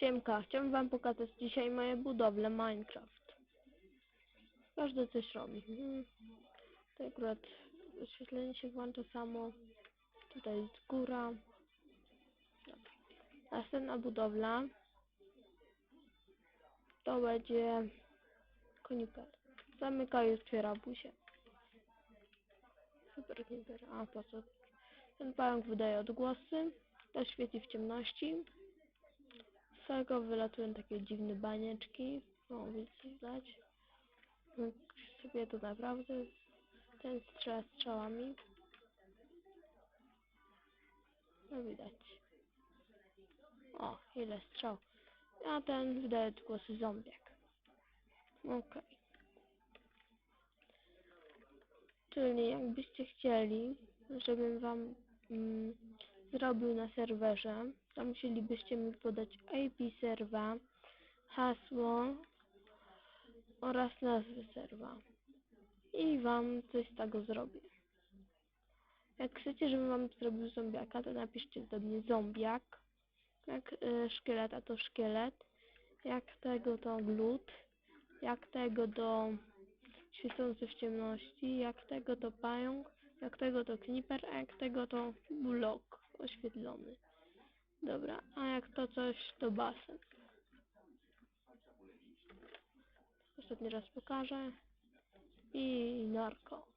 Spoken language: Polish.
Siemka, chciałbym wam pokazać dzisiaj moje budowle Minecraft. Każdy coś robi. Hmm. To akurat oświetlenie się włącza samo. Tutaj jest góra. Dobra. Następna budowla to będzie koniper. Zamyka i otwiera. Super koniper. A po co? Ten pająk wydaje odgłosy. To świeci w ciemności. Tego wylatują takie dziwne banieczki. O, widzicie, widać. Jak sobie to naprawdę ten strzela strzałami. No widać. O, ile strzał. A ten wydaje głosy zombiak. Okej. Czyli jakbyście chcieli, żebym wam mm, zrobił na serwerze, to musielibyście mi podać IP serwa, hasło oraz nazwę serwa. I wam coś z tego zrobię. Jak chcecie, żebym wam zrobił zombiaka, to napiszcie do mnie zombiak. Jak y, szkieleta to szkielet. Jak tego to glut. Jak tego to świecący w ciemności. Jak tego to pająk. Jak tego to kniper, a jak tego to blok oświetlony. Dobra, a jak to coś to basen. Ostatni raz pokażę. I narko.